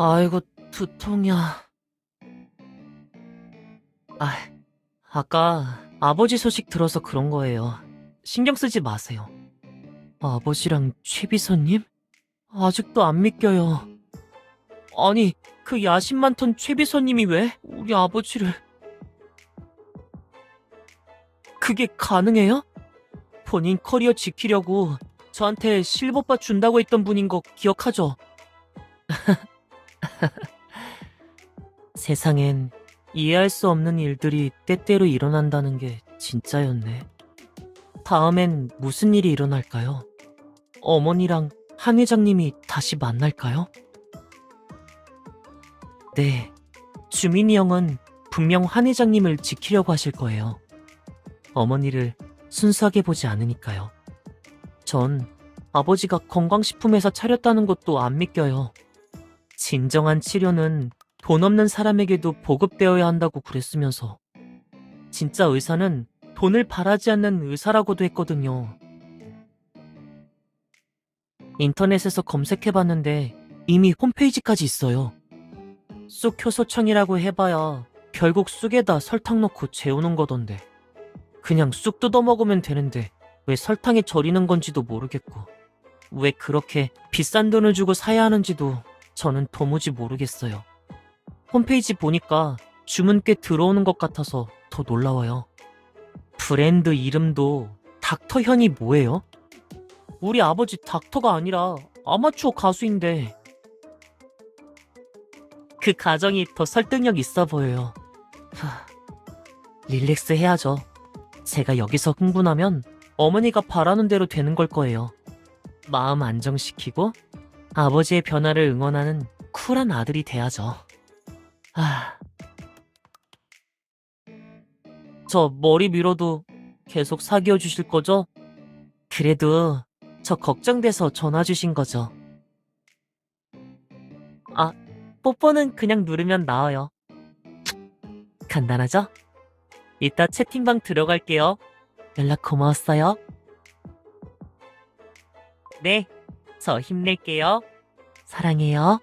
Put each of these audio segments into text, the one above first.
아이고, 두통이야. 아, 아까 아버지 소식 들어서 그런 거예요. 신경 쓰지 마세요. 아버지랑 최비서님? 아직도 안 믿겨요. 아니, 그 야심 많던 최비서님이 왜 우리 아버지를... 그게 가능해요? 본인 커리어 지키려고 저한테 실버바 준다고 했던 분인 거 기억하죠? 세상엔 이해할 수 없는 일들이 때때로 일어난다는 게 진짜였네. 다음엔 무슨 일이 일어날까요? 어머니랑 한 회장님이 다시 만날까요? 네. 주민이 형은 분명 한 회장님을 지키려고 하실 거예요. 어머니를 순수하게 보지 않으니까요. 전 아버지가 건강식품회사 차렸다는 것도 안 믿겨요. 진정한 치료는 돈 없는 사람에게도 보급되어야 한다고 그랬으면서 진짜 의사는 돈을 바라지 않는 의사라고도 했거든요. 인터넷에서 검색해봤는데 이미 홈페이지까지 있어요. 쑥 효소청이라고 해봐야 결국 쑥에다 설탕 넣고 재우는 거던데 그냥 쑥 뜯어 먹으면 되는데 왜 설탕에 절이는 건지도 모르겠고 왜 그렇게 비싼 돈을 주고 사야 하는지도 저는 도무지 모르겠어요. 홈페이지 보니까 주문 꽤 들어오는 것 같아서 더 놀라워요. 브랜드 이름도 닥터현이 뭐예요? 우리 아버지 닥터가 아니라 아마추어 가수인데 그 가정이 더 설득력 있어 보여요. 하, 릴렉스 해야죠. 제가 여기서 흥분하면 어머니가 바라는 대로 되는 걸 거예요. 마음 안정시키고 아버지의 변화를 응원하는 쿨한 아들이 돼야죠. 아. 저 머리 밀어도 계속 사귀어 주실 거죠? 그래도 저 걱정돼서 전화 주신 거죠. 아, 뽀뽀는 그냥 누르면 나와요. 간단하죠? 이따 채팅방 들어갈게요. 연락 고마웠어요. 네, 저 힘낼게요. 사랑해요.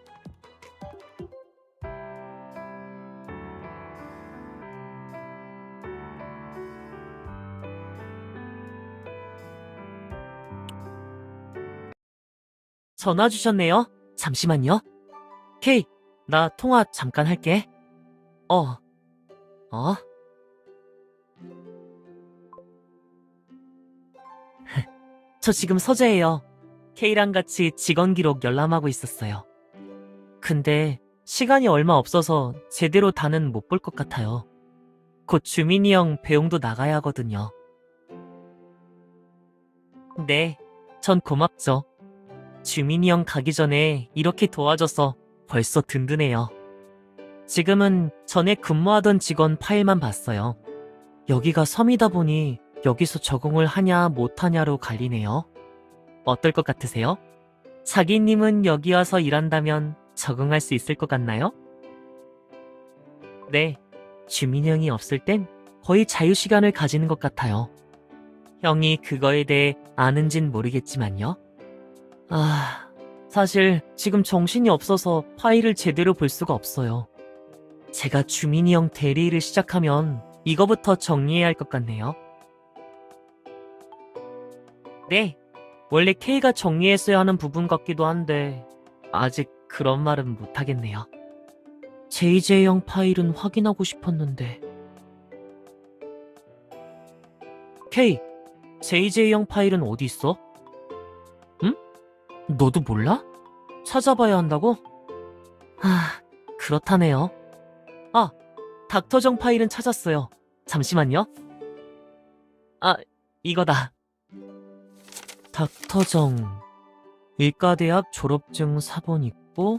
전화 주셨네요. 잠시만요. 케이, 나 통화 잠깐 할게. 어. 어? 저 지금 서재예요. 케이랑 같이 직원 기록 열람하고 있었어요. 근데 시간이 얼마 없어서 제대로 다는 못 볼 것 같아요. 곧 주민이 형 배웅도 나가야 하거든요. 네, 전 고맙죠. 주민이 형 가기 전에 이렇게 도와줘서 벌써 든든해요. 지금은 전에 근무하던 직원 파일만 봤어요. 여기가 섬이다 보니 여기서 적응을 하냐 못하냐로 갈리네요. 어떨 것 같으세요? 자기님은 여기 와서 일한다면 적응할 수 있을 것 같나요? 네, 주민 형이 없을 땐 거의 자유시간을 가지는 것 같아요. 형이 그거에 대해 아는진 모르겠지만요. 아, 사실 지금 정신이 없어서 파일을 제대로 볼 수가 없어요. 제가 주민이 형 대리일을 시작하면 이거부터 정리해야 할 것 같네요. 네, 원래 K가 정리했어야 하는 부분 같기도 한데 아직 그런 말은 못하겠네요. JJ형 파일은 확인하고 싶었는데 K, JJ형 파일은 어디 있어? 응? 너도 몰라? 찾아봐야 한다고? 아, 그렇다네요. 아, 닥터정 파일은 찾았어요. 잠시만요. 아, 이거다. 닥터정. 일가대학 졸업증 사본 있고,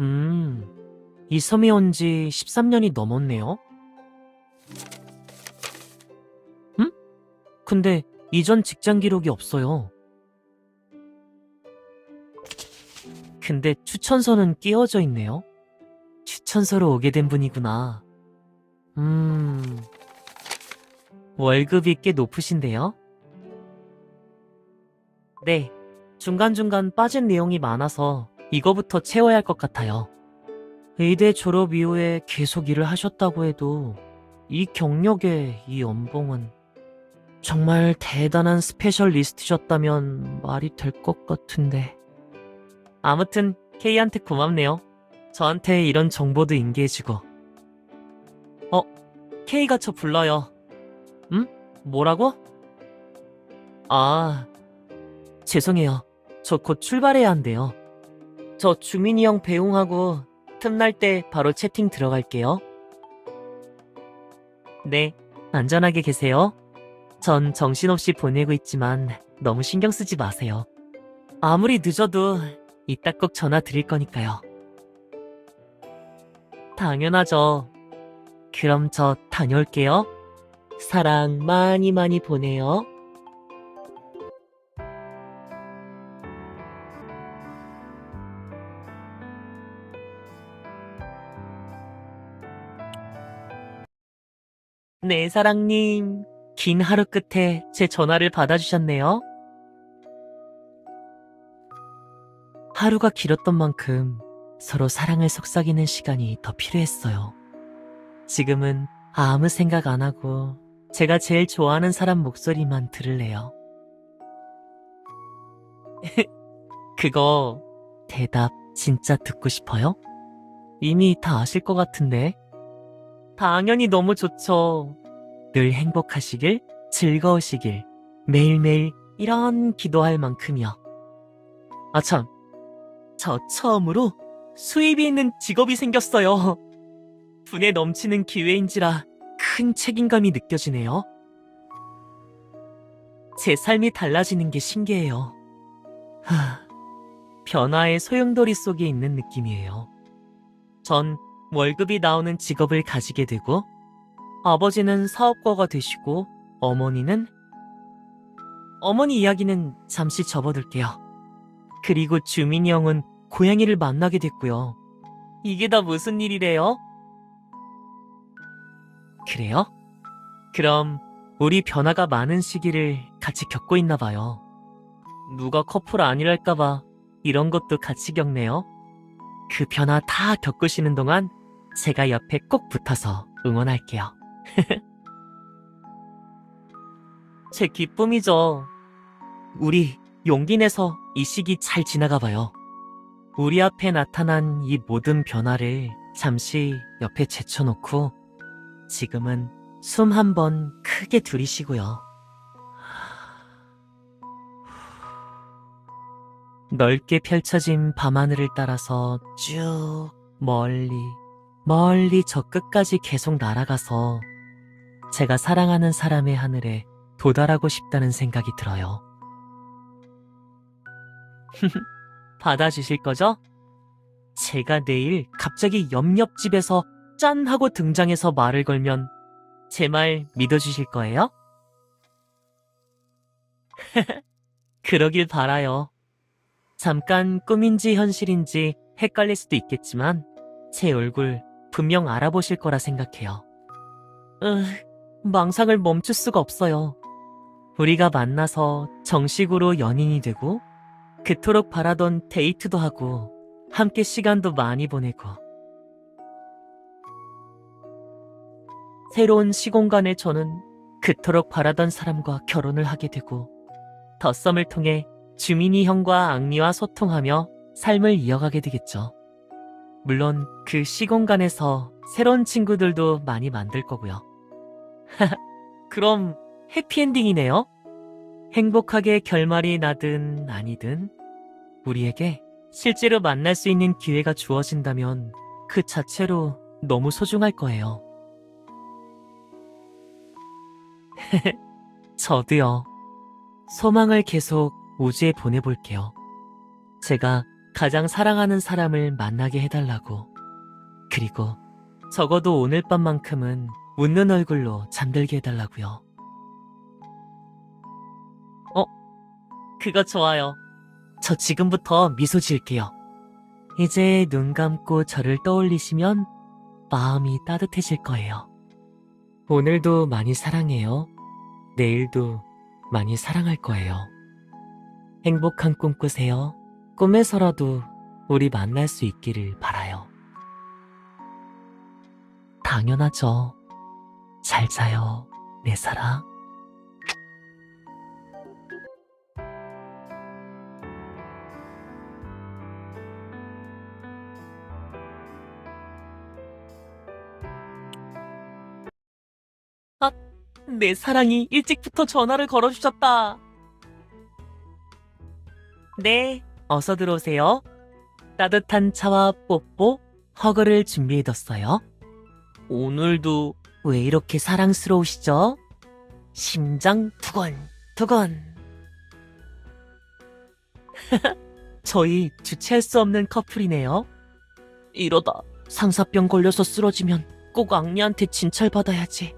음, 이 섬에 온 지 13년이 넘었네요. 음? 근데 이전 직장 기록이 없어요. 근데 추천서는 끼워져 있네요. 추천서로 오게 된 분이구나. 음, 월급이 꽤 높으신데요? 네, 중간중간 빠진 내용이 많아서 이거부터 채워야 할 것 같아요. 의대 졸업 이후에 계속 일을 하셨다고 해도 이 경력에 이 연봉은 정말 대단한 스페셜리스트셨다면 말이 될 것 같은데. 아무튼 K한테 고맙네요. 저한테 이런 정보도 인계해주고. 어, K가 저 불러요. 응? 뭐라고? 아, 죄송해요. 저 곧 출발해야 한대요. 저 주민이 형 배웅하고 틈날 때 바로 채팅 들어갈게요. 네, 안전하게 계세요. 전 정신없이 보내고 있지만 너무 신경 쓰지 마세요. 아무리 늦어도 이따 꼭 전화 드릴 거니까요. 당연하죠. 그럼 저 다녀올게요. 사랑 많이 많이 보내요. 네, 사랑님. 긴 하루 끝에 제 전화를 받아주셨네요. 하루가 길었던 만큼 서로 사랑을 속삭이는 시간이 더 필요했어요. 지금은 아무 생각 안 하고 제가 제일 좋아하는 사람 목소리만 들을래요. 그거 대답 진짜 듣고 싶어요? 이미 다 아실 것 같은데. 당연히 너무 좋죠. 늘 행복하시길, 즐거우시길, 매일매일 이런 기도할 만큼이요. 아 참, 저 처음으로 수입이 있는 직업이 생겼어요. 분에 넘치는 기회인지라 큰 책임감이 느껴지네요. 제 삶이 달라지는 게 신기해요. 하, 변화의 소용돌이 속에 있는 느낌이에요. 전 월급이 나오는 직업을 가지게 되고, 아버지는 사업가가 되시고, 어머니는, 어머니 이야기는 잠시 접어둘게요. 그리고 주민이 형은 고양이를 만나게 됐고요. 이게 다 무슨 일이래요? 그래요? 그럼 우리 변화가 많은 시기를 같이 겪고 있나 봐요. 누가 커플 아니랄까봐 이런 것도 같이 겪네요. 그 변화 다 겪으시는 동안 제가 옆에 꼭 붙어서 응원할게요. 제 기쁨이죠. 우리 용기 내서 이 시기 잘 지나가 봐요. 우리 앞에 나타난 이 모든 변화를 잠시 옆에 제쳐놓고 지금은 숨 한번 크게 들이쉬고요. 넓게 펼쳐진 밤하늘을 따라서 쭉 멀리 멀리 저 끝까지 계속 날아가서 제가 사랑하는 사람의 하늘에 도달하고 싶다는 생각이 들어요. 받아주실 거죠? 제가 내일 갑자기 옆옆 집에서 짠 하고 등장해서 말을 걸면 제 말 믿어주실 거예요? 그러길 바라요. 잠깐 꿈인지 현실인지 헷갈릴 수도 있겠지만 제 얼굴 분명 알아보실 거라 생각해요. 으, 망상을 멈출 수가 없어요. 우리가 만나서 정식으로 연인이 되고 그토록 바라던 데이트도 하고 함께 시간도 많이 보내고 새로운 시공간에 저는 그토록 바라던 사람과 결혼을 하게 되고 덧썸을 통해 주민이 형과 앙리와 소통하며 삶을 이어가게 되겠죠. 물론 그 시공간에서 새로운 친구들도 많이 만들 거고요. 그럼 해피엔딩이네요. 행복하게 결말이 나든 아니든 우리에게 실제로 만날 수 있는 기회가 주어진다면 그 자체로 너무 소중할 거예요. 저도요. 소망을 계속 우주에 보내볼게요. 제가 가장 사랑하는 사람을 만나게 해달라고. 그리고 적어도 오늘 밤만큼은 웃는 얼굴로 잠들게 해달라고요. 어? 그거 좋아요. 저 지금부터 미소 지을게요. 이제 눈 감고 저를 떠올리시면 마음이 따뜻해질 거예요. 오늘도 많이 사랑해요. 내일도 많이 사랑할 거예요. 행복한 꿈 꾸세요. 꿈에서라도 우리 만날 수 있기를 바라요. 당연하죠. 잘 자요, 내 사랑. 아, 내 사랑이 일찍부터 전화를 걸어주셨다. 네, 어서 들어오세요. 따뜻한 차와 뽀뽀, 허그를 준비해뒀어요. 오늘도 왜 이렇게 사랑스러우시죠? 심장 두건, 두건. 저희 주체할 수 없는 커플이네요. 이러다 상사병 걸려서 쓰러지면 꼭 악리한테 진찰받아야지.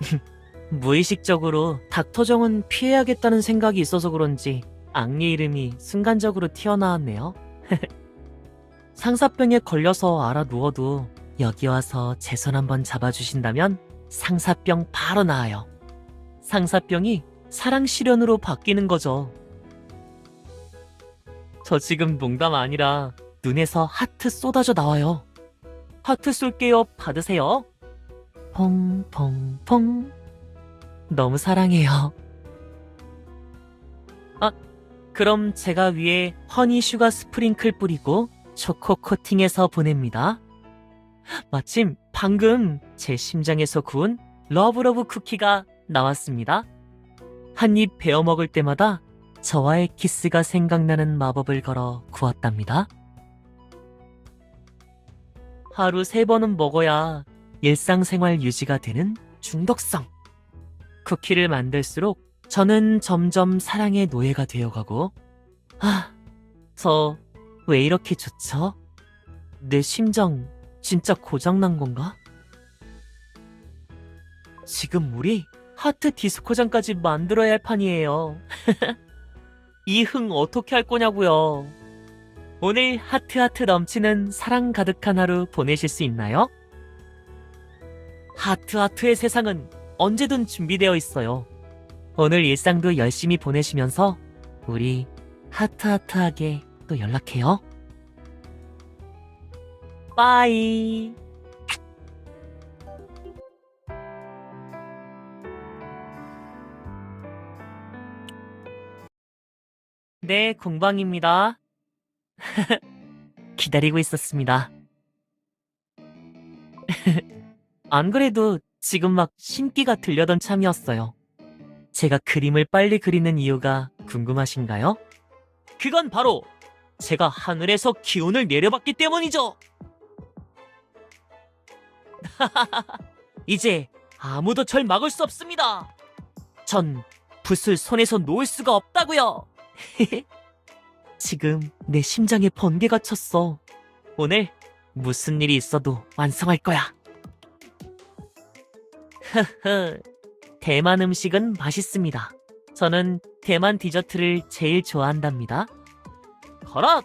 무의식적으로 닥터정은 피해야겠다는 생각이 있어서 그런지 악리 이름이 순간적으로 튀어나왔네요. 상사병에 걸려서 알아 누워도 여기 와서 제 손 한번 잡아주신다면 상사병 바로 나아요. 상사병이 사랑 실현으로 바뀌는 거죠. 저 지금 농담 아니라 눈에서 하트 쏟아져 나와요. 하트 쏠게요. 받으세요. 퐁 퐁 퐁. 너무 사랑해요. 아, 그럼 제가 위에 허니 슈가 스프링클 뿌리고 초코 코팅해서 보냅니다. 마침 방금 제 심장에서 구운 러브러브 쿠키가 나왔습니다. 한 입 베어 먹을 때마다 저와의 키스가 생각나는 마법을 걸어 구웠답니다. 하루 세 번은 먹어야 일상생활 유지가 되는 중독성. 쿠키를 만들수록 저는 점점 사랑의 노예가 되어가고, 아, 저 왜 이렇게 좋죠? 내 심장 진짜 고장난 건가? 지금 우리 하트 디스코장까지 만들어야 할 판이에요. 이 흥 어떻게 할 거냐고요? 오늘 하트하트 넘치는 사랑 가득한 하루 보내실 수 있나요? 하트하트의 세상은 언제든 준비되어 있어요. 오늘 일상도 열심히 보내시면서 우리 하트하트하게 또 연락해요. 빠이. 네, 공방입니다. 기다리고 있었습니다. 안 그래도 지금 막 신기가 들려던 참이었어요. 제가 그림을 빨리 그리는 이유가 궁금하신가요? 그건 바로 제가 하늘에서 기운을 내려받기 때문이죠. 이제 아무도 절 막을 수 없습니다. 전 붓을 손에서 놓을 수가 없다고요. 지금 내 심장에 번개가 쳤어. 오늘 무슨 일이 있어도 완성할 거야. 흐흐. 대만 음식은 맛있습니다. 저는 대만 디저트를 제일 좋아한답니다. 거라!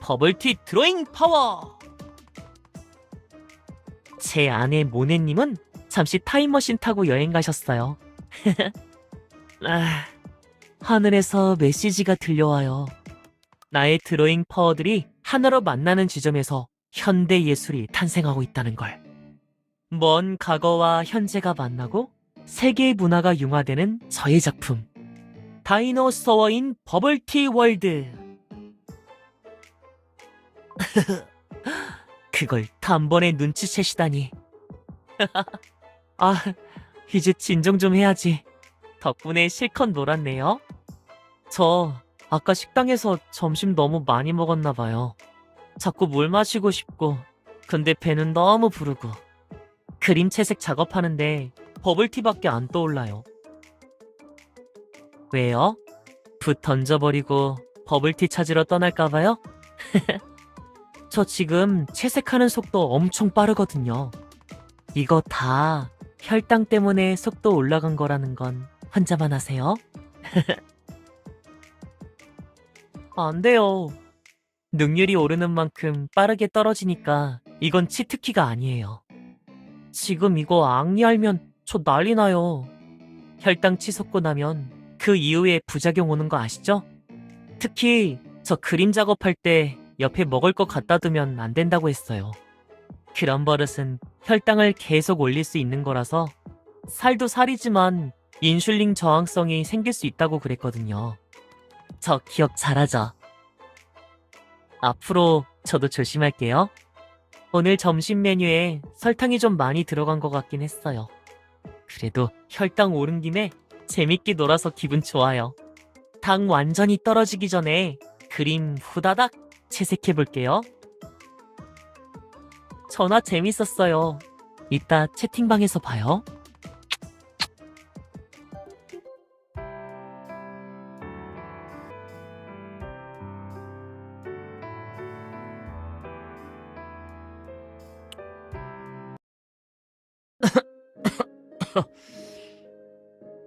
버블티 드로잉 파워! 제 아내 모네님은 잠시 타임머신 타고 여행 가셨어요. 아, 하늘에서 메시지가 들려와요. 나의 드로잉 파워들이 하나로 만나는 지점에서 현대 예술이 탄생하고 있다는 걸. 먼 과거와 현재가 만나고 세계의 문화가 융화되는 저의 작품. 다이노소어인 버블티 월드. 그걸 단번에 눈치채시다니. 아, 이제 진정 좀 해야지. 덕분에 실컷 놀았네요. 저 아까 식당에서 점심 너무 많이 먹었나 봐요. 자꾸 물 마시고 싶고, 근데 배는 너무 부르고. 그림 채색 작업하는데 버블티밖에 안 떠올라요. 왜요? 붓 던져버리고 버블티 찾으러 떠날까봐요? 저 지금 채색하는 속도 엄청 빠르거든요. 이거 다 혈당 때문에 속도 올라간 거라는 건 혼자만 아세요? 안 돼요. 능률이 오르는 만큼 빠르게 떨어지니까 이건 치트키가 아니에요. 지금 이거 악리 알면 저 난리 나요. 혈당 치솟고 나면 그 이후에 부작용 오는 거 아시죠? 특히 저 그림 작업할 때 옆에 먹을 거 갖다 두면 안 된다고 했어요. 그런 버릇은 혈당을 계속 올릴 수 있는 거라서 살도 살이지만 인슐린 저항성이 생길 수 있다고 그랬거든요. 저 기억 잘하죠? 앞으로 저도 조심할게요. 오늘 점심 메뉴에 설탕이 좀 많이 들어간 것 같긴 했어요. 그래도 혈당 오른 김에 재밌게 놀아서 기분 좋아요. 당 완전히 떨어지기 전에 그림 후다닥 채색해 볼게요. 전화 재밌었어요. 이따 채팅방에서 봐요.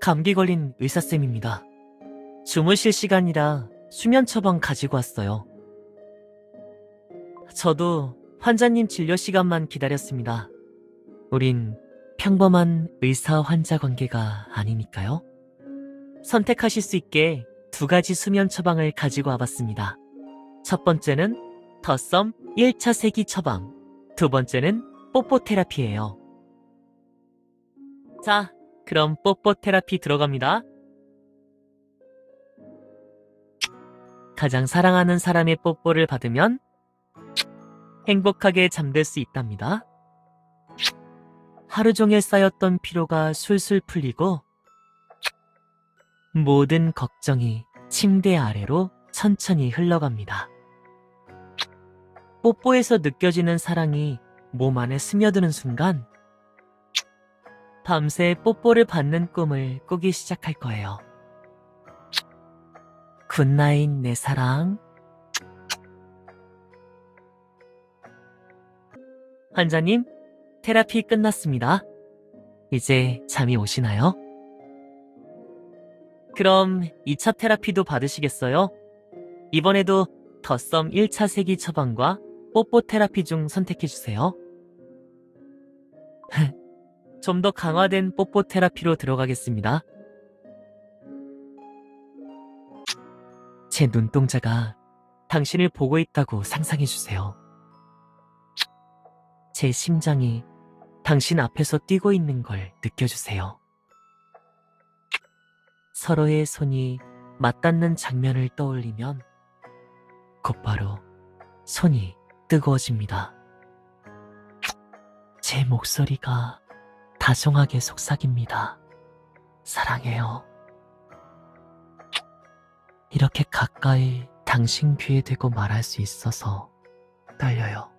감기 걸린 의사쌤입니다. 주무실 시간이라 수면 처방 가지고 왔어요. 저도 환자님 진료 시간만 기다렸습니다. 우린 평범한 의사 환자 관계가 아니니까요. 선택하실 수 있게 두 가지 수면 처방을 가지고 와봤습니다. 첫 번째는 더썸 1차 세기 처방, 두 번째는 뽀뽀 테라피예요. 자, 그럼 뽀뽀 테라피 들어갑니다. 가장 사랑하는 사람의 뽀뽀를 받으면 행복하게 잠들 수 있답니다. 하루 종일 쌓였던 피로가 술술 풀리고 모든 걱정이 침대 아래로 천천히 흘러갑니다. 뽀뽀에서 느껴지는 사랑이 몸 안에 스며드는 순간 밤새 뽀뽀를 받는 꿈을 꾸기 시작할 거예요. 굿나잇 내 사랑. 환자님, 테라피 끝났습니다. 이제 잠이 오시나요? 그럼 2차 테라피도 받으시겠어요? 이번에도 더썸 1차 세기 처방과 뽀뽀 테라피 중 선택해주세요. 좀 더 강화된 뽀뽀 테라피로 들어가겠습니다. 제 눈동자가 당신을 보고 있다고 상상해주세요. 제 심장이 당신 앞에서 뛰고 있는 걸 느껴주세요. 서로의 손이 맞닿는 장면을 떠올리면 곧바로 손이 뜨거워집니다. 제 목소리가 다정하게 속삭입니다. 사랑해요. 이렇게 가까이 당신 귀에 대고 말할 수 있어서 떨려요.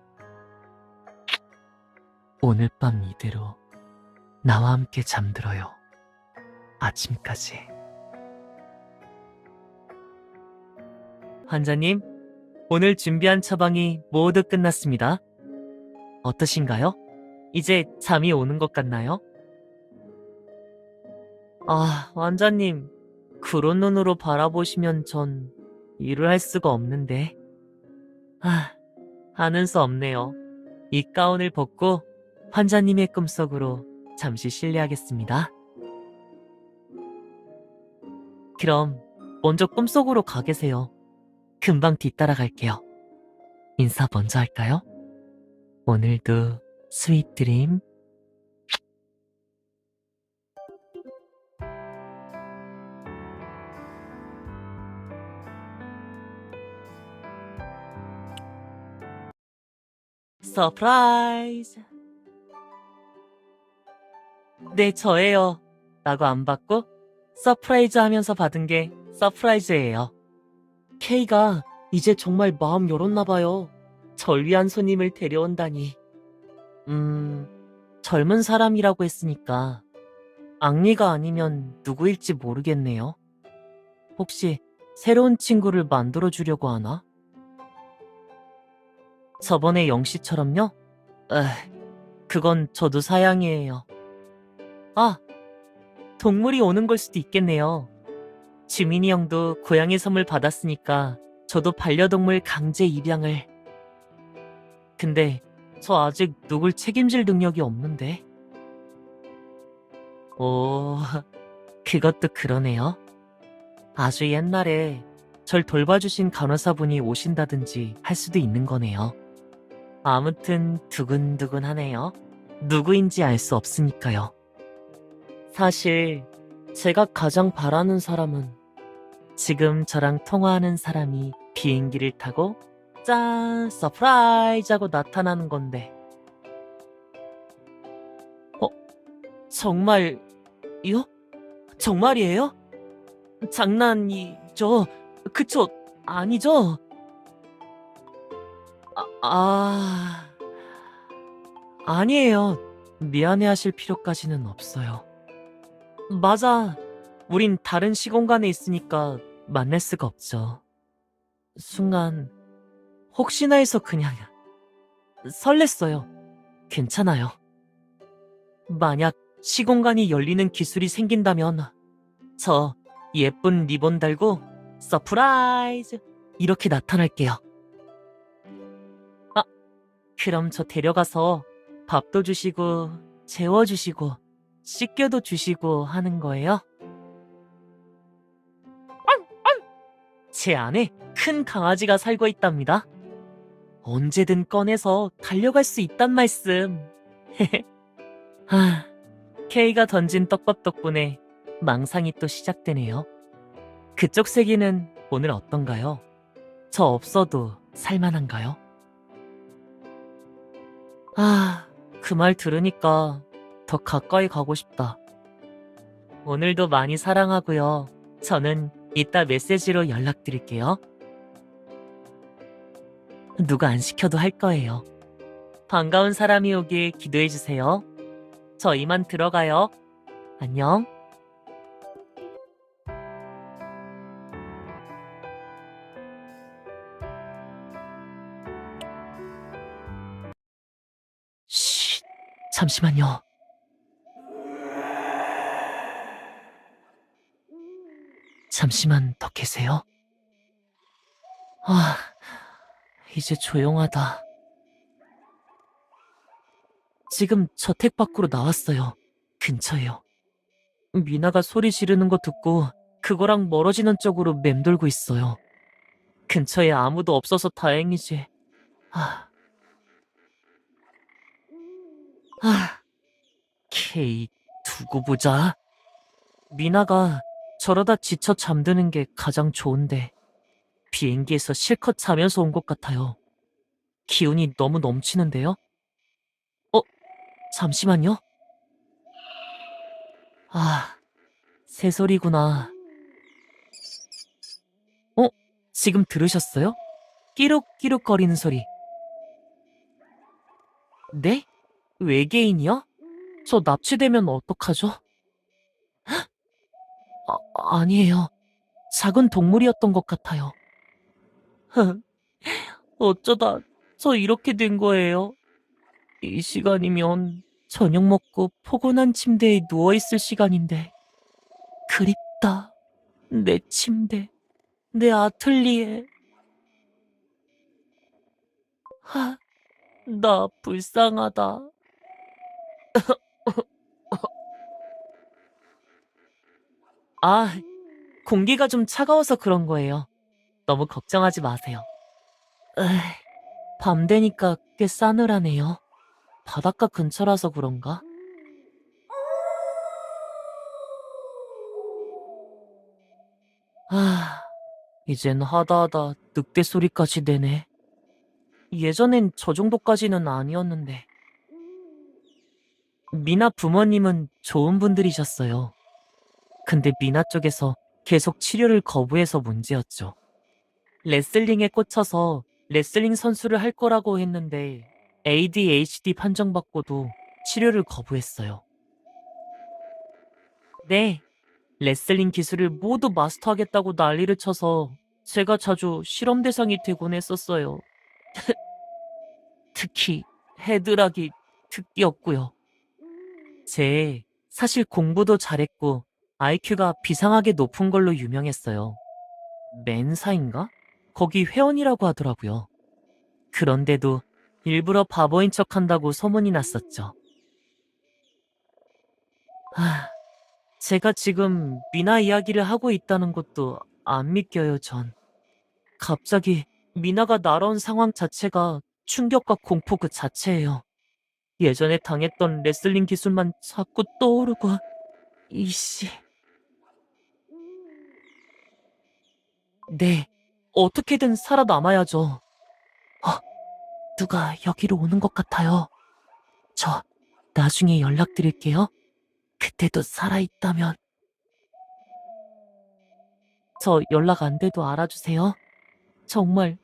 오늘 밤 이대로 나와 함께 잠들어요. 아침까지. 환자님, 오늘 준비한 처방이 모두 끝났습니다. 어떠신가요? 이제 잠이 오는 것 같나요? 아, 환자님, 그런 눈으로 바라보시면 전 일을 할 수가 없는데. 아, 하는 수 없네요. 이 가운을 벗고 환자님의 꿈속으로 잠시 실례하겠습니다. 그럼 먼저 꿈속으로 가 계세요. 금방 뒤따라 갈게요. 인사 먼저 할까요? 오늘도 스윗 드림. 서프라이즈. 네, 저예요. 라고 안 받고 서프라이즈 하면서 받은 게 서프라이즈예요. K가 이제 정말 마음 열었나 봐요. 절 위한 손님을 데려온다니. 음, 젊은 사람이라고 했으니까 악리가 아니면 누구일지 모르겠네요. 혹시 새로운 친구를 만들어 주려고 하나? 저번에 영씨처럼요? 에, 그건 저도 사양이에요. 아, 동물이 오는 걸 수도 있겠네요. 지민이 형도 고양이 선물 받았으니까 저도 반려동물 강제 입양을. 근데 저 아직 누굴 책임질 능력이 없는데. 오, 그것도 그러네요. 아주 옛날에 절 돌봐주신 간호사분이 오신다든지 할 수도 있는 거네요. 아무튼 두근두근하네요. 누구인지 알 수 없으니까요. 사실 제가 가장 바라는 사람은 지금 저랑 통화하는 사람이 비행기를 타고 짠 서프라이즈 하고 나타나는 건데 어? 정말요? 정말이에요? 장난이죠? 그쵸? 아니죠? 아, 아... 아니에요. 미안해하실 필요까지는 없어요. 맞아. 우린 다른 시공간에 있으니까 만날 수가 없죠. 순간 혹시나 해서 그냥 설렜어요. 괜찮아요. 만약 시공간이 열리는 기술이 생긴다면 저 예쁜 리본 달고 서프라이즈 이렇게 나타날게요. 아, 그럼 저 데려가서 밥도 주시고 재워주시고 씻겨도 주시고 하는 거예요? 제 안에 큰 강아지가 살고 있답니다. 언제든 꺼내서 달려갈 수 있단 말씀. 하, K가 던진 떡밥 덕분에 망상이 또 시작되네요. 그쪽 세계는 오늘 어떤가요? 저 없어도 살만한가요? 아, 그 말 들으니까 더 가까이 가고 싶다. 오늘도 많이 사랑하고요. 저는 이따 메시지로 연락드릴게요. 누가 안 시켜도 할 거예요. 반가운 사람이 오길 기도해 주세요. 저 이만 들어가요. 안녕. 쉿, 잠시만요. 잠시만 더 계세요. 아, 이제 조용하다. 지금 저택 밖으로 나왔어요. 근처에요. 미나가 소리 지르는 거 듣고 그거랑 멀어지는 쪽으로 맴돌고 있어요. 근처에 아무도 없어서 다행이지. 아. 아. 케이, 두고 보자. 미나가 저러다 지쳐 잠드는 게 가장 좋은데 비행기에서 실컷 자면서 온 것 같아요. 기운이 너무 넘치는데요? 어, 잠시만요. 아, 새소리구나. 어, 지금 들으셨어요? 끼룩끼룩거리는 소리. 네? 외계인이요? 저 납치되면 어떡하죠? 아, 아니에요. 작은 동물이었던 것 같아요. 어쩌다 저 이렇게 된 거예요. 이 시간이면 저녁 먹고 포근한 침대에 누워있을 시간인데. 그립다. 내 침대. 내 아틀리에. 하, 나 불쌍하다. 아, 공기가 좀 차가워서 그런 거예요. 너무 걱정하지 마세요. 에이, 밤 되니까 꽤 싸늘하네요. 바닷가 근처라서 그런가? 아, 이젠 하다하다 늑대 소리까지 내네. 예전엔 저 정도까지는 아니었는데. 미나 부모님은 좋은 분들이셨어요. 근데 미나 쪽에서 계속 치료를 거부해서 문제였죠. 레슬링에 꽂혀서 레슬링 선수를 할 거라고 했는데 ADHD 판정받고도 치료를 거부했어요. 네, 레슬링 기술을 모두 마스터하겠다고 난리를 쳐서 제가 자주 실험 대상이 되곤 했었어요. 특히 헤드락이 특기였고요. 제 사실 공부도 잘했고 IQ가 비상하게 높은 걸로 유명했어요. 맨사인가? 거기 회원이라고 하더라고요. 그런데도 일부러 바보인 척 한다고 소문이 났었죠. 아, 제가 지금 미나 이야기를 하고 있다는 것도 안 믿겨요, 전. 갑자기 미나가 날아온 상황 자체가 충격과 공포 그 자체예요. 예전에 당했던 레슬링 기술만 자꾸 떠오르고, 이씨. 네, 어떻게든 살아남아야죠. 어, 누가 여기로 오는 것 같아요. 저, 나중에 연락드릴게요. 그때도 살아있다면. 저 연락 안 돼도 알아주세요. 정말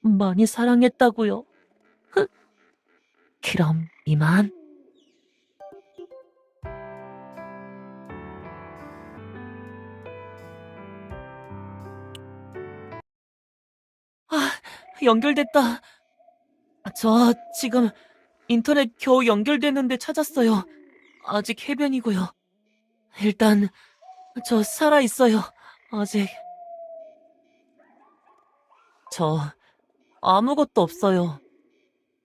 많이 사랑했다고요. 흑. 그럼 이만. 연결됐다. 저 지금 인터넷 겨우 연결됐는데 찾았어요. 아직 해변이고요. 일단 저 살아 있어요. 아직. 저 아무것도 없어요.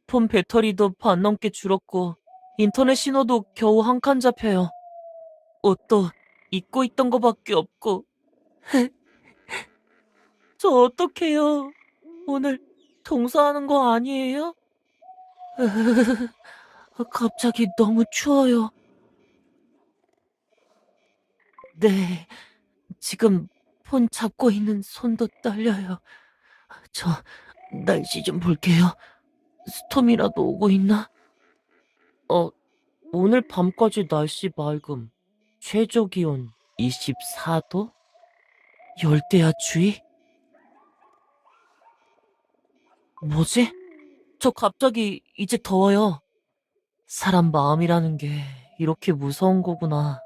폰 배터리도 반 넘게 줄었고 인터넷 신호도 겨우 한 칸 잡혀요. 옷도 입고 있던 거밖에 없고. 저 어떡해요? 오늘 동사하는 거 아니에요? 갑자기 너무 추워요. 네, 지금 폰 잡고 있는 손도 떨려요. 저 날씨 좀 볼게요. 스톰이라도 오고 있나? 어, 오늘 밤까지 날씨 맑음. 최저 기온 24도? 열대야 주의? 뭐지? 저 갑자기 이제 더워요. 사람 마음이라는 게 이렇게 무서운 거구나.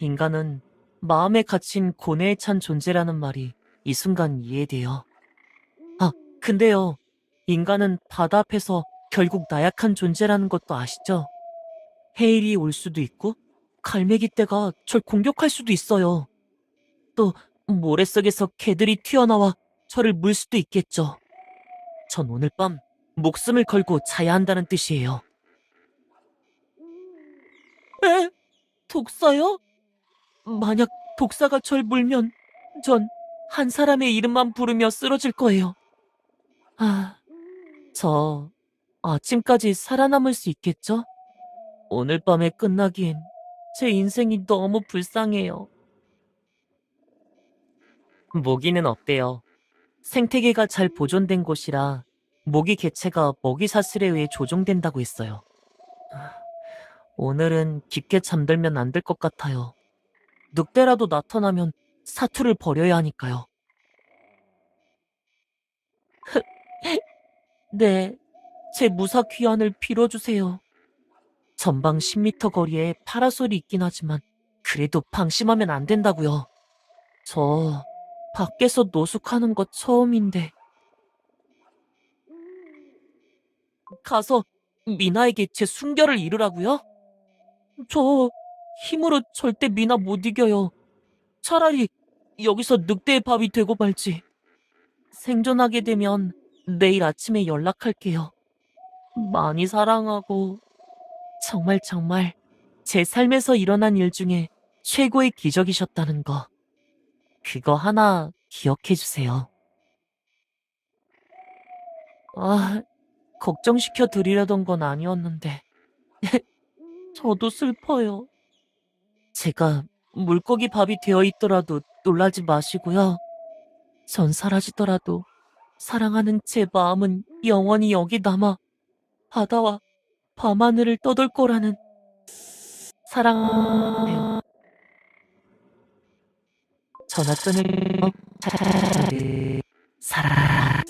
인간은 마음에 갇힌 고뇌에 찬 존재라는 말이 이 순간 이해돼요. 아, 근데요. 인간은 바다 앞에서 결국 나약한 존재라는 것도 아시죠? 해일이 올 수도 있고, 갈매기 떼가 절 공격할 수도 있어요. 또, 모래 속에서 개들이 튀어나와 저를 물 수도 있겠죠. 전 오늘 밤 목숨을 걸고 자야 한다는 뜻이에요. 에? 독사요? 만약 독사가 절 물면 전 한 사람의 이름만 부르며 쓰러질 거예요. 아, 저 아침까지 살아남을 수 있겠죠? 오늘 밤에 끝나기엔 제 인생이 너무 불쌍해요. 모기는 어때요? 생태계가 잘 보존된 곳이라 모기 개체가 먹이 사슬에 의해 조종된다고 했어요. 아, 오늘은 깊게 잠들면 안 될 것 같아요. 늑대라도 나타나면 사투를 벌여야 하니까요. 네, 제 무사 귀환을 빌어주세요. 전방 10m 거리에 파라솔이 있긴 하지만 그래도 방심하면 안 된다고요. 저 밖에서 노숙하는 거 처음인데. 가서 미나에게 제 순결을 이르라고요? 저 힘으로 절대 미나 못 이겨요. 차라리 여기서 늑대의 밥이 되고 말지. 생존하게 되면 내일 아침에 연락할게요. 많이 사랑하고 정말 정말 제 삶에서 일어난 일 중에 최고의 기적이셨다는 거. 그거 하나 기억해 주세요. 아, 걱정시켜 드리려던 건 아니었는데. 저도 슬퍼요. 제가 물고기 밥이 되어 있더라도 놀라지 마시고요. 전 사라지더라도 사랑하는 제 마음은 영원히 여기 남아 바다와 밤하늘을 떠돌 거라는 사랑해요. その爪を、さら